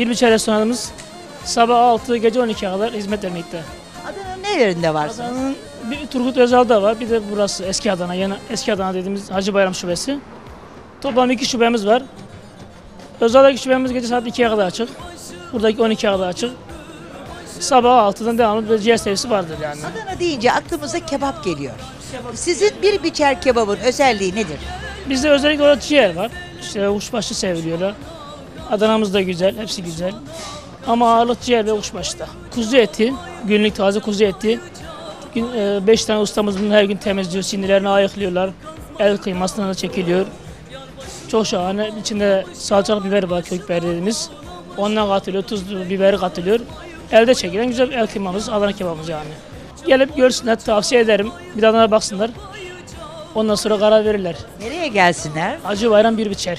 bir biçer restoranımız sabah 6 gece 12'ye kadar hizmet vermekte. Adana'nın nelerinde varsınız? Adana'nın bir Turgut Özal'da var. Bir de burası eski Adana. Yeni eski Adana dediğimiz Hacı Bayram şubesi. Toplam iki şubemiz var. Özal'daki şubemiz gece saat 2'ye kadar açık. Buradaki 12'ye kadar açık. Sabah 6'dan devamlı bir ciğer servisi vardır yani. Adana deyince aklımıza kebap geliyor. Sizin bir biçer kebabın özelliği nedir? Bizde özellikle orada ciğer var. İşte kuşbaşı seviliyorlar. Adana'mız da güzel, hepsi güzel. Ama ağırlık ciğer ve kuşbaşıda. Kuzu eti, günlük taze kuzu eti. 5 tane ustamız bunu her gün temizliyor, sinirlerini ayıklıyorlar. El kıymasından da çekiliyor. Çok şahane. İçinde salçalı biber var, kök biber dediğimiz. Ondan katılıyor, tuzlu biberi katılıyor. Elde çekilen güzel el kıymamız, Adana kebabımız yani. Gelip görsünler, tavsiye ederim. Bir tadına baksınlar. Ondan sonra karar verirler. Nereye gelsinler? Acı bayram bir biçer.